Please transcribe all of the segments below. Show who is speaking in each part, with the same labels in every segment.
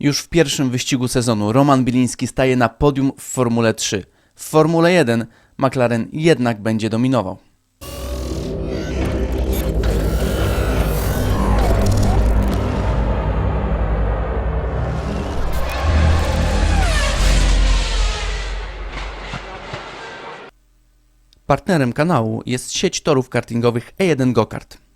Speaker 1: Już w pierwszym wyścigu sezonu Roman Biliński staje na podium w Formule 3. W Formule 1 McLaren jednak będzie dominował. Partnerem kanału jest sieć torów kartingowych E1 Gokart.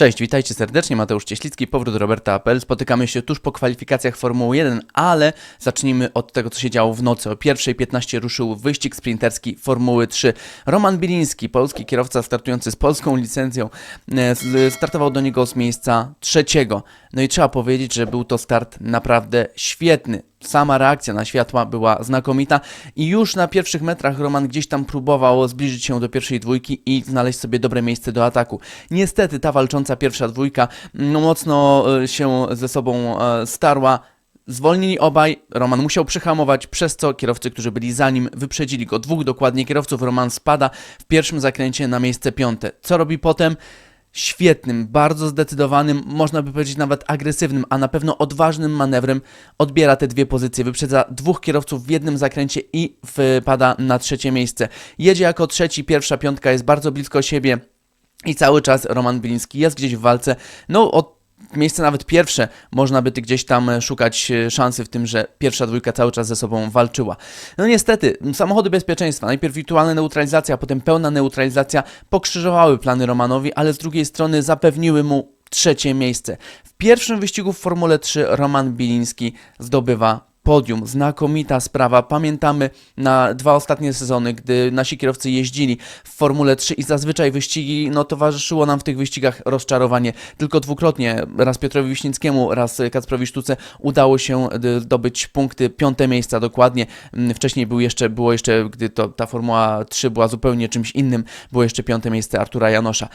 Speaker 1: Cześć, witajcie serdecznie, Mateusz Cieślicki, powrót Roberta Apel. Spotykamy się tuż po kwalifikacjach Formuły 1, ale zacznijmy od tego, co się działo w nocy. O 1.15 ruszył wyścig sprinterski Formuły 3. Roman Biliński, polski kierowca startujący z polską licencją, e, startował do niego z miejsca trzeciego. No i trzeba powiedzieć, że był to start naprawdę świetny. Sama reakcja na światła była znakomita i już na pierwszych metrach Roman gdzieś tam próbował zbliżyć się do pierwszej dwójki i znaleźć sobie dobre miejsce do ataku. Niestety ta walcząca pierwsza dwójka no, mocno e, się ze sobą e, starła. Zwolnili obaj, Roman musiał przyhamować, przez co kierowcy, którzy byli za nim, wyprzedzili go. Dwóch dokładnie kierowców, Roman spada w pierwszym zakręcie na miejsce piąte. Co robi potem? Świetnym, bardzo zdecydowanym, można by powiedzieć nawet agresywnym, a na pewno odważnym manewrem odbiera te dwie pozycje. Wyprzedza dwóch kierowców w jednym zakręcie i wpada na trzecie miejsce. Jedzie jako trzeci, pierwsza piątka jest bardzo blisko siebie. I cały czas Roman Biliński jest gdzieś w walce. No, od miejsce nawet pierwsze można by gdzieś tam e, szukać e, szansy w tym, że pierwsza dwójka cały czas ze sobą walczyła. No niestety, samochody bezpieczeństwa, najpierw wirtualna neutralizacja, potem pełna neutralizacja pokrzyżowały plany Romanowi, ale z drugiej strony zapewniły mu trzecie miejsce. W pierwszym wyścigu w Formule 3 Roman Biliński zdobywa podium. Znakomita sprawa. Pamiętamy na dwa ostatnie sezony, gdy nasi kierowcy jeździli w Formule 3 i zazwyczaj wyścigi, no towarzyszyło nam w tych wyścigach rozczarowanie. Tylko dwukrotnie, raz Piotrowi Wiśnickiemu, raz Kacprowi Sztuce udało się y, zdobyć punkty, piąte miejsca dokładnie. Mm, Wcześniej był jeszcze, było jeszcze, gdy to, ta Formuła 3 była zupełnie czymś innym, było jeszcze piąte miejsce Artura Janosza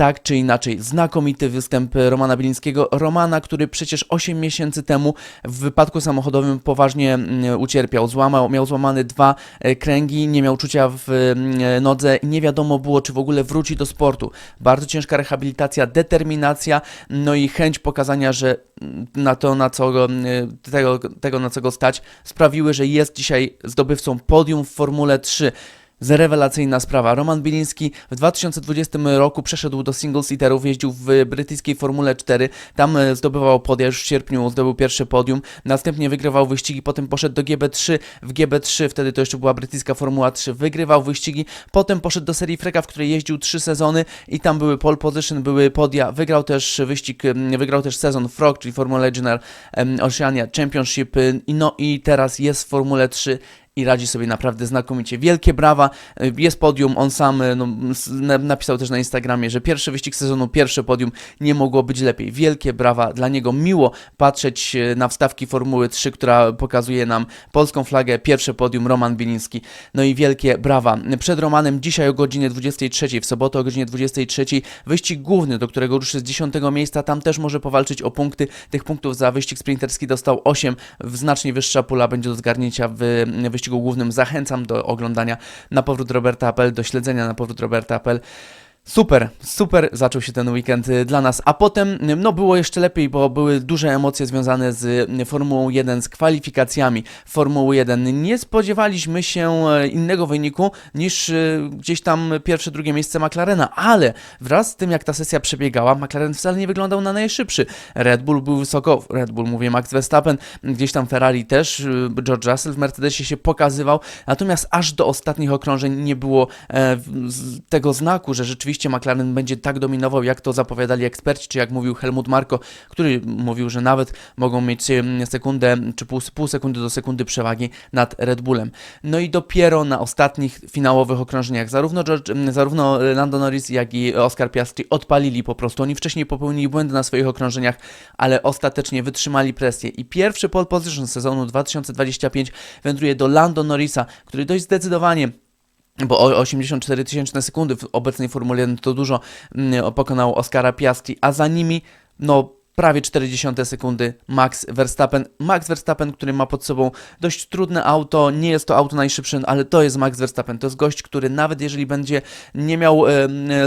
Speaker 1: tak czy inaczej, znakomity występ Romana Bilińskiego. Romana, który przecież 8 miesięcy temu w wypadku samochodowym poważnie mm, ucierpiał. Złamał, miał złamane dwa e, kręgi, nie miał czucia w mm, nodze i nie wiadomo było, czy w ogóle wróci do sportu. Bardzo ciężka rehabilitacja, determinacja, no i chęć pokazania, że mm, na to, na co go, tego, tego, na co go stać, sprawiły, że jest dzisiaj zdobywcą podium w Formule 3. Zrewelacyjna sprawa. Roman Biliński w 2020 roku przeszedł do single seaterów, jeździł w brytyjskiej Formule 4, tam e, zdobywał podia, już w sierpniu zdobył pierwsze podium, następnie wygrywał wyścigi, potem poszedł do GB3, w GB3, wtedy to jeszcze była brytyjska Formuła 3, wygrywał wyścigi, potem poszedł do serii Freka, w której jeździł 3 sezony i tam były pole position, były podia, wygrał też wyścig, wygrał też sezon Frog, czyli Formula Legionel em, Oceania Championship, y, no i teraz jest w Formule 3 i radzi sobie naprawdę znakomicie. Wielkie brawa, y, jest podium, on sam y, no, napisał też na Instagramie, że pierwszy wyścig sezonu, pierwsze podium, nie mogło być lepiej. Wielkie brawa dla niego, miło patrzeć y, na wstawki Formuły 3, która pokazuje nam polską flagę, pierwsze podium, Roman Biliński, no i wielkie brawa. Przed Romanem dzisiaj o godzinie 23, w sobotę o godzinie 23, wyścig główny, do którego ruszy z 10 miejsca, tam też może powalczyć o punkty, tych punktów za wyścig sprinterski dostał 8, w znacznie wyższa pula będzie do zgarnięcia w mm, wyścigu głównym. Zachęcam do oglądania na powrót Roberta Apel, do śledzenia na powrót Roberta Apel. Super, super zaczął się ten weekend y, dla nas, a potem y, no było jeszcze lepiej, bo były duże emocje związane z y, Formułą 1, z kwalifikacjami Formuły 1. Nie spodziewaliśmy się innego wyniku niż gdzieś tam pierwsze, drugie miejsce McLarena, ale wraz z tym jak ta sesja przebiegała, McLaren wcale nie wyglądał na najszybszy. Red Bull był wysoko, Red Bull mówię Max Verstappen, gdzieś tam Ferrari też, George Russell w Mercedesie się pokazywał, natomiast aż do ostatnich okrążeń nie było e, tego znaku, że rzeczywiście McLaren będzie tak dominował, jak to zapowiadali eksperci, czy jak mówił Helmut Marko, który mówił, że nawet mogą mieć sekundę, czy pół, pół sekundy do sekundy przewagi nad Red Bullem. No i dopiero na ostatnich finałowych okrążeniach zarówno, George, zarówno Lando Norris, jak i Oscar Piastri odpalili po prostu. Oni wcześniej popełnili błędy na swoich okrążeniach, ale ostatecznie wytrzymali presję. I pierwszy pole position sezonu 2025 wędruje do Lando Norrisa, który dość zdecydowanie bo o 84 tysięczne sekundy w obecnej Formule 1 to dużo mm, pokonał Oscara Piastri, a za nimi no prawie 40 sekundy Max Verstappen. Max Verstappen, który ma pod sobą dość trudne auto, nie jest to auto najszybsze, ale to jest Max Verstappen. To jest gość, który nawet jeżeli będzie nie miał e,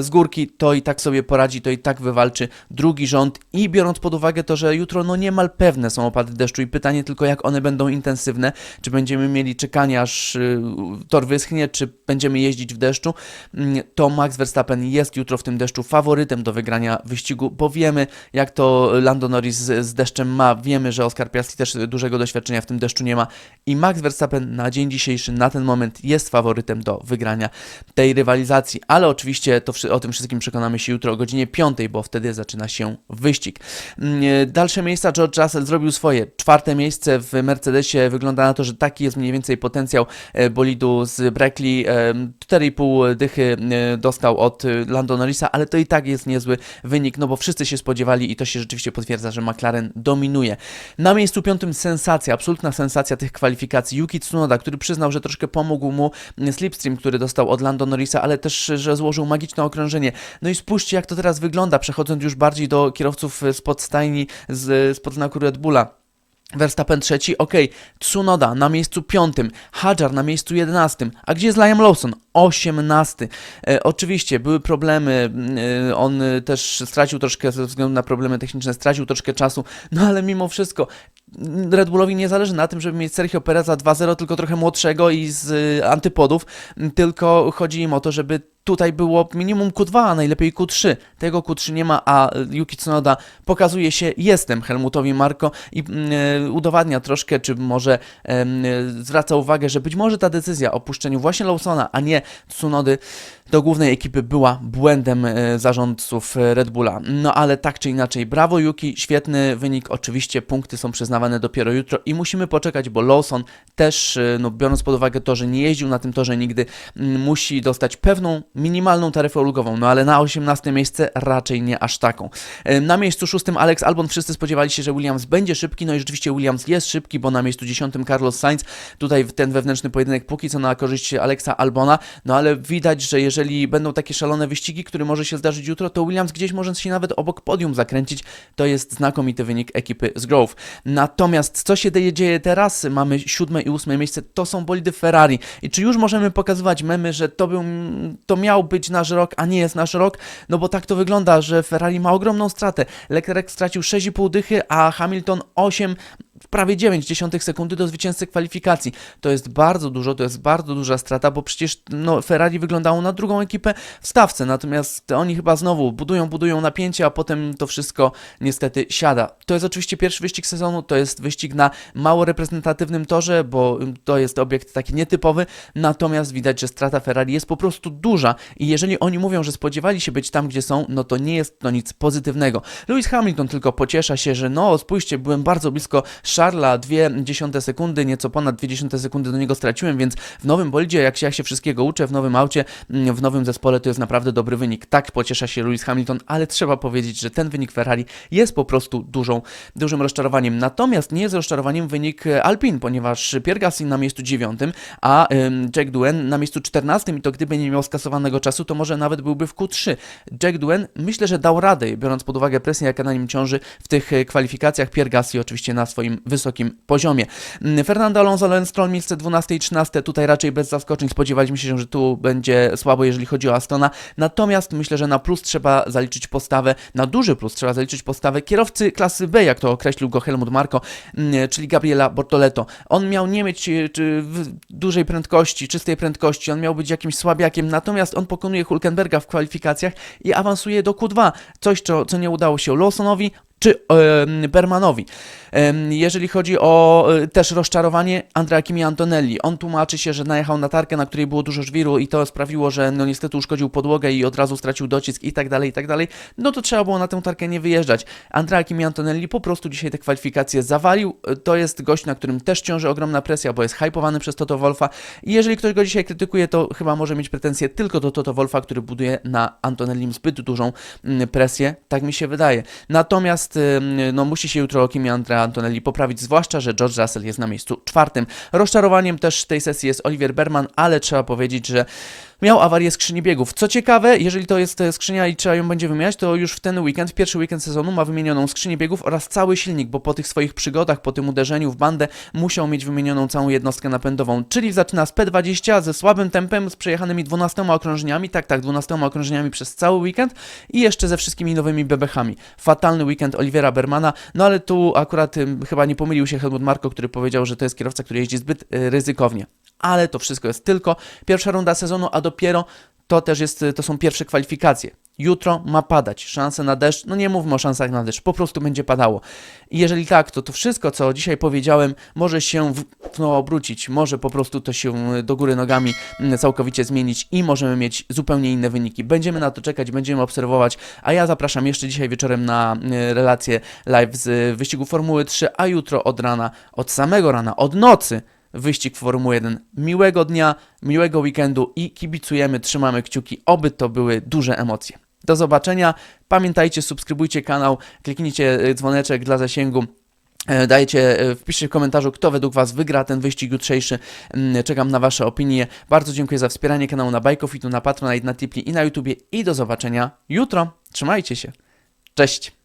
Speaker 1: z górki, to i tak sobie poradzi, to i tak wywalczy drugi rząd i biorąc pod uwagę to, że jutro no niemal pewne są opady deszczu i pytanie tylko jak one będą intensywne, czy będziemy mieli czekanie aż y, tor wyschnie, czy będziemy jeździć w deszczu, mm, to Max Verstappen jest jutro w tym deszczu faworytem do wygrania wyścigu, bo wiemy jak to Lando Norris z, z deszczem ma, wiemy, że Oscar Piastri też dużego doświadczenia w tym deszczu nie ma i Max Verstappen na dzień dzisiejszy, na ten moment jest faworytem do wygrania tej rywalizacji, ale oczywiście to, o tym wszystkim przekonamy się jutro o godzinie 5, bo wtedy zaczyna się wyścig. Mm, Dalsze miejsca George Russell zrobił swoje. Czwarte miejsce w Mercedesie wygląda na to, że taki jest mniej więcej potencjał e, bolidu z Brackley. E, 4,5 dychy e, dostał od e, Lando Norrisa, ale to i tak jest niezły wynik, no bo wszyscy się spodziewali i to się rzeczywiście potwierdza, że McLaren dominuje. Na miejscu piątym sensacja, absolutna sensacja tych kwalifikacji. Yuki Tsunoda, który przyznał, że troszkę pomógł mu slipstream, który dostał od Lando Norrisa, ale też, że złożył magiczne okrążenie. No i spójrzcie, jak to teraz wygląda, przechodząc już bardziej do kierowców spod stajni, spod znaku Red Bulla. Verstappen trzeci, ok, Tsunoda na miejscu piątym, Hadjar na miejscu jedenastym, a gdzie jest Liam Lawson? Osiemnasty. E, oczywiście były problemy, e, on też stracił troszkę ze względu na problemy techniczne, stracił troszkę czasu, no ale mimo wszystko Red Bullowi nie zależy na tym, żeby mieć Sergio Pereza 2-0, tylko trochę młodszego i z e, antypodów, tylko chodzi im o to, żeby tutaj było minimum Q2, a najlepiej Q3. Tego Q3 nie ma, a Yuki Tsunoda pokazuje się, jestem Helmutowi Marko i mm, e, udowadnia troszkę, czy może e, zwraca uwagę, że być może ta decyzja o puszczeniu właśnie Lawsona, a nie Tsunody do głównej ekipy była błędem e, zarządców Red Bulla. No ale tak czy inaczej, brawo Yuki, świetny wynik, oczywiście punkty są przyznawane dopiero jutro i musimy poczekać, bo Lawson też, e, no, biorąc pod uwagę to, że nie jeździł na tym torze nigdy, musi dostać pewną minimalną taryfę ulgową, no ale na 18 miejsce raczej nie aż taką. E, Na miejscu szóstym Alex Albon, wszyscy spodziewali się, że Williams będzie szybki, no i rzeczywiście Williams jest szybki, bo na miejscu dziesiątym Carlos Sainz, tutaj ten wewnętrzny pojedynek póki co na korzyść Alexa Albona, no ale widać, że jeżeli będą takie szalone wyścigi, które może się zdarzyć jutro, to Williams gdzieś może się nawet obok podium zakręcić, to jest znakomity wynik ekipy z Grove. Natomiast co się dzieje- teraz? Mamy siódme i ósme miejsce, to są bolidy Ferrari i czy już możemy pokazywać memy, że to był, to miał być nasz rok, a nie jest nasz rok? No bo tak to wygląda, że Ferrari ma ogromną stratę. Leclerc stracił 6,5 dychy, a Hamilton 8 prawie 9 dziesiątych sekundy do zwycięzcy kwalifikacji. To jest bardzo dużo, to jest bardzo duża strata, bo przecież no, Ferrari wyglądało na drugą ekipę w stawce, natomiast oni chyba znowu budują, budują napięcie, a potem to wszystko niestety siada. To jest oczywiście pierwszy wyścig sezonu, to jest wyścig na mało reprezentatywnym torze, bo to jest obiekt taki nietypowy, natomiast widać, że strata Ferrari jest po prostu duża i jeżeli oni mówią, że spodziewali się być tam, gdzie są, no to nie jest to nic pozytywnego. Lewis Hamilton tylko pociesza się, że no spójrzcie, byłem bardzo blisko Dwie dziesiąte sekundy, nieco ponad dwie dziesiąte sekundy do niego straciłem, więc w nowym bolidzie, jak się, jak się wszystkiego uczę, w nowym aucie, mm, w nowym zespole, to jest naprawdę dobry wynik. Tak pociesza się Lewis Hamilton, ale trzeba powiedzieć, że ten wynik Ferrari jest po prostu dużą, dużym rozczarowaniem. Natomiast nie jest rozczarowaniem wynik e, Alpine, ponieważ Pierre Gasly na miejscu dziewiątym, a ym, Jack Duen na miejscu czternastym i to gdyby nie miał skasowanego czasu, to może nawet byłby w Q3. Jack Duen myślę, że dał radę, biorąc pod uwagę presję, jaka na nim ciąży w tych e, kwalifikacjach. Pierre Gasly oczywiście na swoim wysokim poziomie. Mm, Fernando Alonso, Lance Stroll, miejsce 12 i 13, tutaj raczej bez zaskoczeń. Spodziewaliśmy się, że tu będzie słabo, jeżeli chodzi o Astona. Natomiast myślę, że na plus trzeba zaliczyć postawę, na duży plus trzeba zaliczyć postawę kierowcy klasy B, jak to określił go Helmut Marko, mm, czyli Gabriela Bortoleto. On miał nie mieć e, dużej prędkości, czystej prędkości, on miał być jakimś słabiakiem, natomiast on pokonuje Hulkenberga w kwalifikacjach i awansuje do Q2. Coś, co, co nie udało się Lawsonowi, czy Bermanowi. Jeżeli chodzi o e, też rozczarowanie Andrea Kimi Antonelli, on tłumaczy się, że najechał na tarkę, na której było dużo żwiru i to sprawiło, że no niestety uszkodził podłogę i od razu stracił docisk i tak dalej, i tak dalej. No to trzeba było na tę tarkę nie wyjeżdżać. Andrea Kimi Antonelli po prostu dzisiaj te kwalifikacje zawalił. E, To jest gość, na którym też ciąży ogromna presja, bo jest hypowany przez Toto Wolfa i jeżeli ktoś go dzisiaj krytykuje, to chyba może mieć pretensje tylko do Toto Wolfa, który buduje na Antonellim zbyt dużą mm, presję, tak mi się wydaje. Natomiast ym, no, musi się jutro Kimi Andrea Antonelli poprawić, zwłaszcza, że George Russell jest na miejscu czwartym. Rozczarowaniem też tej sesji jest Oliver Berman, ale trzeba powiedzieć, że miał awarię skrzyni biegów. Co ciekawe, jeżeli to jest e, skrzynia i trzeba ją będzie wymieniać, to już w ten weekend, w pierwszy weekend sezonu ma wymienioną skrzynię biegów oraz cały silnik, bo po tych swoich przygodach, po tym uderzeniu w bandę musiał mieć wymienioną całą jednostkę napędową. Czyli zaczyna z P20 ze słabym tempem, z przejechanymi 12 okrążeniami, tak, tak, 12 okrążeniami przez cały weekend i jeszcze ze wszystkimi nowymi bebechami. Fatalny weekend Olivera Bermana, no ale tu akurat chyba nie pomylił się Helmut Marko, który powiedział, że to jest kierowca, który jeździ zbyt y, ryzykownie. Ale to wszystko jest tylko pierwsza runda sezonu, a dopiero to też jest, y, to są pierwsze kwalifikacje. Jutro ma padać. Szanse na deszcz, no nie mówmy o szansach na deszcz, po prostu będzie padało. I jeżeli tak, to to wszystko, co dzisiaj powiedziałem, może się w, no, obrócić, może po prostu to się y, do góry nogami mm, całkowicie zmienić i możemy mieć zupełnie inne wyniki. Będziemy na to czekać, będziemy obserwować, a ja zapraszam jeszcze dzisiaj wieczorem na y, relację live z y, wyścigu Formuły 3, a jutro od rana, od samego rana, od nocy wyścig Formuły 1. Miłego dnia, miłego weekendu i kibicujemy, trzymamy kciuki, oby to były duże emocje. Do zobaczenia. Pamiętajcie, subskrybujcie kanał, kliknijcie y, dzwoneczek dla zasięgu. E, Dajcie, e, wpiszcie w komentarzu, kto według Was wygra ten wyścig jutrzejszy. Mm, Czekam na Wasze opinie. Bardzo dziękuję za wspieranie kanału na Bajkofitu, na Patronite, na Tipli i na YouTubie. I do zobaczenia jutro. Trzymajcie się. Cześć.